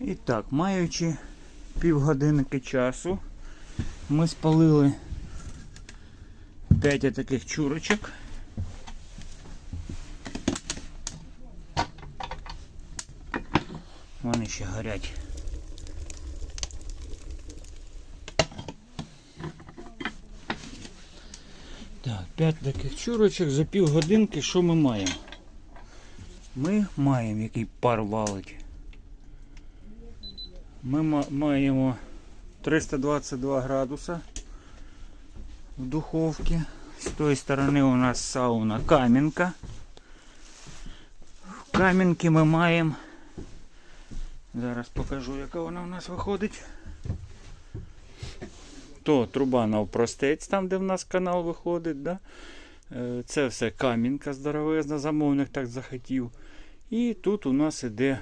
І так, маючи півгодинники часу, ми спалили 5 таких чурочок. Вони ще горять. Так, 5 таких чурочок за півгодинки що ми маємо? Ми маємо який пар валить. Ми маємо 322 градуса в духовці. З тої сторони у нас сауна кам'янка. В кам'янки ми маємо. Зараз покажу, яка вона у нас виходить. То труба навпростець, там де в нас канал виходить. Да? Е, Це все кам'янка здоровезна, замовник так захотів. І тут у нас іде